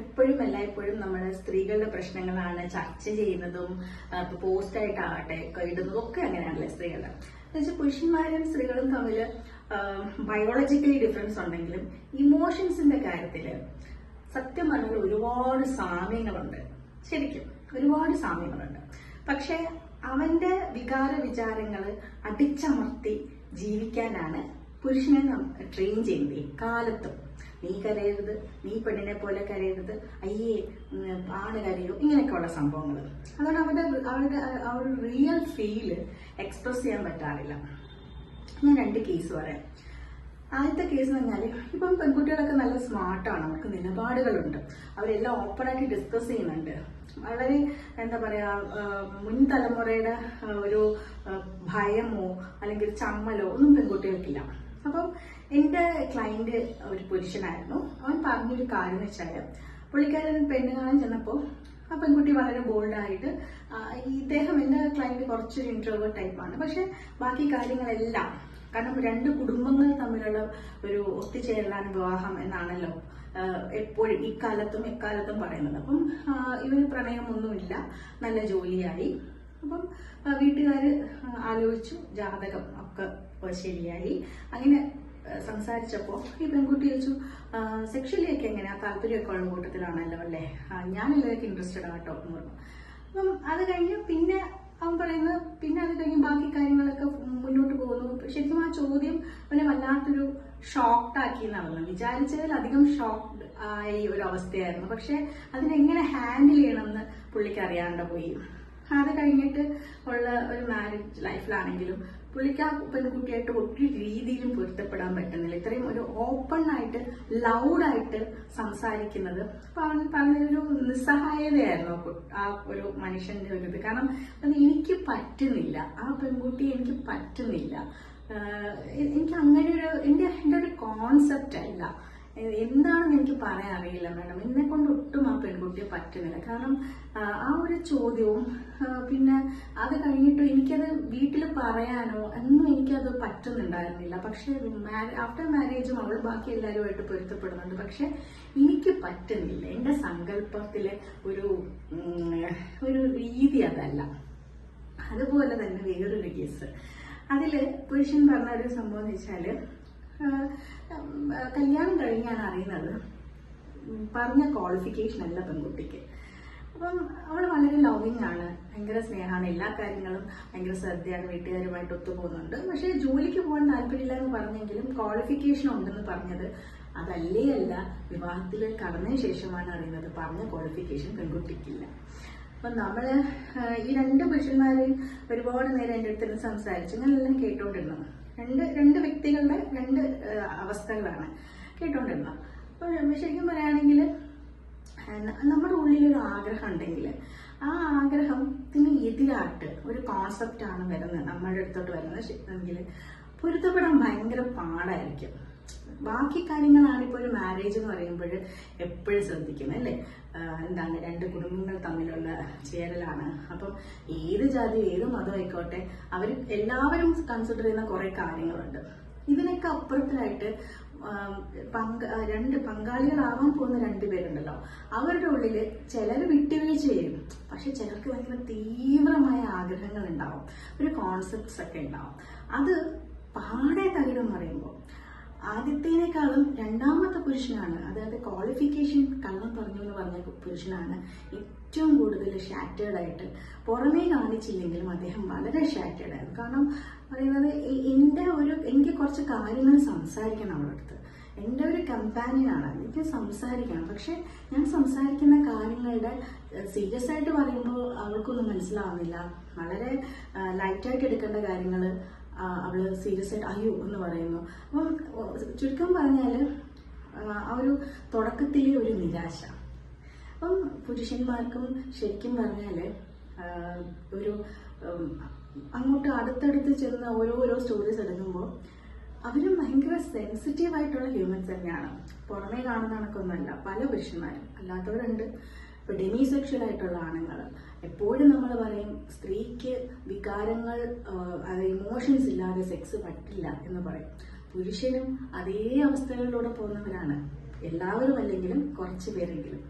എപ്പോഴും എല്ലായ്പ്പോഴും നമ്മുടെ സ്ത്രീകളുടെ പ്രശ്നങ്ങളാണ് ചർച്ച ചെയ്യുന്നതും പോസ്റ്റ് ആയിട്ടാകട്ടെ ഒക്കെ ഇടുന്നതും ഒക്കെ അങ്ങനെയാണല്ലേ സ്ത്രീകളുടെ എന്നുവെച്ചാൽ പുരുഷന്മാരും സ്ത്രീകളും തമ്മിൽ ബയോളജിക്കലി ഡിഫറൻസ് ഉണ്ടെങ്കിലും ഇമോഷൻസിന്റെ കാര്യത്തിൽ സത്യം പറഞ്ഞാൽ ഒരുപാട് സാമ്യങ്ങളുണ്ട്. ശരിക്കും ഒരുപാട് സാമ്യങ്ങളുണ്ട്. പക്ഷെ അവന്റെ വികാര വിചാരങ്ങൾ അടിച്ചമർത്തി ജീവിക്കാനാണ് പുരുഷനെ ട്രെയിൻ ചെയ്യുന്നത് കാലത്തും. നീ കരയരുത് നീ പെണ്ണിനെ പോലെ കരയരുത് അയ്യേ ആണ് കരയോ ഇങ്ങനെയൊക്കെയുള്ള സംഭവങ്ങൾ അതുകൊണ്ട് അവരുടെ അവരുടെ ആ ഒരു റിയൽ ഫീൽ എക്സ്പ്രസ് ചെയ്യാൻ പറ്റാറില്ല. ഞാൻ രണ്ട് കേസ് പറയാം. ആദ്യത്തെ കേസ് എന്ന് പറഞ്ഞാൽ ഇപ്പം പെൺകുട്ടികളൊക്കെ നല്ല സ്മാർട്ടാണ് അവർക്ക് നിലപാടുകളുണ്ട്. അവരെല്ലാം ഓപ്പണായിട്ട് ഡിസ്കസ് ചെയ്യുന്നുണ്ട്. വളരെ എന്താ പറയാ മുൻ തലമുറയുടെ ഒരു ഭയമോ അല്ലെങ്കിൽ ചമ്മലോ ഒന്നും പെൺകുട്ടികൾക്കില്ല. അപ്പം എന്റെ ക്ലയന്റ് ഒരു പുരുഷനായിരുന്നു. അവൻ പറഞ്ഞൊരു കാര്യം വെച്ചാൽ പുള്ളിക്കാരൻ പെണ്ണ് കാണാൻ ചെന്നപ്പോൾ ആ പെൺകുട്ടി വളരെ ബോൾഡായിട്ട് ഇദ്ദേഹം എന്റെ ക്ലയന്റ് കുറച്ചൊരു ഇൻട്രോവേർട്ട് ടൈപ്പാണ് പക്ഷെ ബാക്കി കാര്യങ്ങളെല്ലാം കാരണം രണ്ട് കുടുംബങ്ങൾ തമ്മിലുള്ള ഒരു ഒത്തുചേരലാണ് വിവാഹം എന്നാണല്ലോ എപ്പോഴും ഇക്കാലത്തും എക്കാലത്തും പറയുന്നത്. അപ്പം ഇവന് പ്രണയമൊന്നുമില്ല നല്ല ജോലിയായി. അപ്പം വീട്ടുകാർ ആലോചിച്ചു ജാതകം ഒക്കെ ശരിയായി. അങ്ങനെ സംസാരിച്ചപ്പോൾ ഈ പെൺകുട്ടി ചോദിച്ചു സെക്ഷലി ഒക്കെ എങ്ങനെയാ? താല്പര്യമൊക്കെ ഉള്ള കൂട്ടത്തിലാണല്ലോ അല്ലേ? ഞാൻ ഞാനിതിലേക്ക് ഇൻട്രസ്റ്റഡ് ആട്ടോ എന്ന് പറഞ്ഞു അപ്പം അത് കഴിഞ്ഞ് പിന്നെ അവൻ പറയുന്നത് പിന്നെ അത് കഴിഞ്ഞ് ബാക്കി കാര്യങ്ങളൊക്കെ മുന്നോട്ട് പോകുന്നു. ശരിക്കും ആ ചോദ്യം അവനെ വല്ലാത്തൊരു ഷോക്ഡ് ആക്കി വിചാരിച്ചതിൽ അധികം ഷോക്ക്ഡ് ആയി ഒരു അവസ്ഥയായിരുന്നു. പക്ഷെ അതിനെങ്ങനെ ഹാൻഡിൽ ചെയ്യണമെന്ന് പുള്ളിക്ക് അറിയാണ്ട് പോയി. അത് കഴിഞ്ഞിട്ട് ഉള്ള ഒരു മാരേജ് ലൈഫിലാണെങ്കിലും പുള്ളിക്ക് ആ പെൺകുട്ടിയായിട്ട് ഒത്തിരി രീതിയിലും പൊരുത്തപ്പെടാൻ പറ്റുന്നില്ല. ഇത്രയും ഒരു ഓപ്പൺ ആയിട്ട് ലൗഡായിട്ട് സംസാരിക്കുന്നത്. അവൻ പറഞ്ഞൊരു നിസ്സഹായതയായിരുന്നു ആ ഒരു മനുഷ്യന്റെ ഒരു ഇത്. കാരണം എനിക്ക് പറ്റുന്നില്ല. ആ പെൺകുട്ടി എനിക്ക് പറ്റുന്നില്ല. എനിക്ക് അങ്ങനെ ഒരു എന്റെ എന്റെ ഒരു കോൺസെപ്റ്റ് അല്ല. എന്താണെന്ന് എനിക്ക് പറയാൻ അറിയില്ല മാഡം. എന്നെ കൊണ്ട് ഒട്ടും ആ പെൺകുട്ടിയെ പറ്റുന്നില്ല. കാരണം ആ, ഒരു ചോദ്യവും പിന്നെ അത് കഴിഞ്ഞിട്ട് എനിക്കത് വീട്ടിൽ പറയാനോ ഒന്നും എനിക്കത് പറ്റുന്നുണ്ടായിരുന്നില്ല. പക്ഷെ ആഫ്റ്റർ മാരേജും അവൾ ബാക്കി എല്ലാവരുമായിട്ട് പൊരുത്തപ്പെടുന്നുണ്ട്. പക്ഷെ എനിക്ക് പറ്റുന്നില്ല. എന്റെ സങ്കല്പത്തിലെ ഒരു ഒരു രീതി അതല്ല. അതുപോലെ തന്നെ വേറൊരു കേസ്. അതിൽ പുരുഷൻ പറഞ്ഞ ഒരു സംഭവം എന്ന് ഉം, കല്യാണം കഴിഞ്ഞാണ് അറിയുന്നത്. പറഞ്ഞ ക്വാളിഫിക്കേഷൻ അല്ല പെൺകുട്ടിക്ക്. അപ്പം അവൾ വളരെ ലവിങ് ആണ്. ഭയങ്കര സ്നേഹമാണ്. എല്ലാ കാര്യങ്ങളും ഭയങ്കര ശ്രദ്ധയാണ്. വീട്ടുകാരുമായിട്ട് ഒത്തുപോകുന്നുണ്ട്. പക്ഷേ ജോലിക്ക് പോകാൻ താല്പര്യമില്ല എന്ന് പറഞ്ഞെങ്കിലും ക്വാളിഫിക്കേഷൻ ഉണ്ടെന്ന് പറഞ്ഞത് അതല്ലേ അല്ല വിവാഹത്തിൽ കടന്നതിന് ശേഷമാണ് അറിയുന്നത്. പറഞ്ഞ ക്വാളിഫിക്കേഷൻ പെൺകുട്ടിക്കില്ല. അപ്പൊ നമ്മൾ ഈ രണ്ട് പുരുഷന്മാരെയും ഒരുപാട് നേരം എന്റെ അടുത്തിരുന്ന് സംസാരിച്ചു. ഞാനെല്ലാം കേട്ടോണ്ടിരുന്നു. രണ്ട് രണ്ട് വ്യക്തികളുടെ രണ്ട് അവസ്ഥകളാണ് കേട്ടോണ്ടിരുന്നത്. അപ്പൊ ശരിക്കും പറയുകയാണെങ്കിൽ നമ്മുടെ ഉള്ളിൽ ഒരു ആഗ്രഹം ഉണ്ടെങ്കിൽ ആ ആഗ്രഹത്തിന് എതിരായിട്ട് ഒരു കോൺസെപ്റ്റാണ് വരുന്നത്. നമ്മുടെ അടുത്തോട്ട് വരുന്നത് എങ്കിൽ പൊരുത്തപ്പെടാൻ ഭയങ്കര പാടായിരിക്കും. ബാക്കി കാര്യങ്ങളാണ് ഇപ്പോൾ ഒരു മാരേജ് എന്ന് പറയുമ്പോൾ എപ്പോഴും ശ്രദ്ധിക്കണം അല്ലേ? എന്താണ് രണ്ട് കുടുംബങ്ങൾ തമ്മിലുള്ള ചേരലാണ്. അപ്പം ഏത് ജാതി ഏത് മതം ആയിക്കോട്ടെ അവർ എല്ലാവരും കൺസിഡർ ചെയ്യുന്ന കുറേ കാര്യങ്ങളുണ്ട്. ഇതിനൊക്കെ അപ്പുറത്തിലായിട്ട് പങ്ക രണ്ട് പങ്കാളികളാവാൻ പോകുന്ന രണ്ട് പേരുണ്ടല്ലോ. അവരുടെ ഉള്ളിൽ ചിലർ വിട്ടുവീഴ്ച ചെയ്യും. പക്ഷെ ചിലർക്ക് ഭയങ്കര തീവ്രമായ ആഗ്രഹങ്ങൾ ഉണ്ടാവും. ഒരു കോൺസെപ്റ്റ്സ് ഒക്കെ ഉണ്ടാവും. അത് പാടെ തകിടം പറയുമ്പോൾ ആദ്യത്തേനേക്കാളും രണ്ടാമത്തെ പുരുഷനാണ്. അതായത് ക്വാളിഫിക്കേഷൻ കള്ളം പറഞ്ഞു എന്ന് പറഞ്ഞ പുരുഷനാണ് ഏറ്റവും കൂടുതൽ ഷാറ്റേഡ് ആയിട്ട്. പുറമേ കാണിച്ചില്ലെങ്കിലും അദ്ദേഹം വളരെ ഷാറ്റേഡ് ആയിരുന്നു. കാരണം പറയുന്നത് എന്റെ ഒരു എനിക്ക് കുറച്ച് കാര്യങ്ങൾ സംസാരിക്കണം അവളടുത്ത്. എന്റെ ഒരു കമ്പാനിയനാണ് എനിക്ക് സംസാരിക്കണം. പക്ഷെ ഞാൻ സംസാരിക്കുന്ന കാര്യങ്ങളുടെ സീരിയസ് ആയിട്ട് പറയുമ്പോൾ അവൾക്കൊന്നും മനസ്സിലാവുന്നില്ല. വളരെ ലൈറ്റായിട്ട് എടുക്കേണ്ട കാര്യങ്ങൾ അവൾ സീരിയസ് ആയിട്ട് അയ്യോ എന്ന് പറയുന്നു. അപ്പം ചുരുക്കം പറഞ്ഞാൽ ആ ഒരു തുടക്കത്തിലെ ഒരു നിരാശ. അപ്പം പുരുഷന്മാർക്കും ശരിക്കും പറഞ്ഞാൽ ഒരു അങ്ങോട്ട് അടുത്തടുത്ത് ചെന്ന് ഓരോരോ സ്റ്റോറീസ് എടുക്കുമ്പോൾ അവരും ഭയങ്കര സെൻസിറ്റീവ് ആയിട്ടുള്ള ഹ്യൂമൻസ് തന്നെയാണ്. പുറമേ കാണുന്ന കണക്കൊന്നുമല്ല. പല പുരുഷന്മാരും. അല്ലാത്തവരുണ്ട്. ഇപ്പൊ ഡെമി സെക്ഷൽ ആയിട്ടുള്ള ആണുങ്ങൾ. എപ്പോഴും നമ്മൾ പറയും സ്ത്രീക്ക് വികാരങ്ങൾ അത് ഇമോഷൻസ് ഇല്ലാതെ സെക്സ് പറ്റില്ല എന്ന് പറയും. പുരുഷനും അതേ അവസ്ഥകളിലൂടെ പോകുന്നവരാണ്. എല്ലാവരും അല്ലെങ്കിലും കുറച്ച് പേരെങ്കിലും.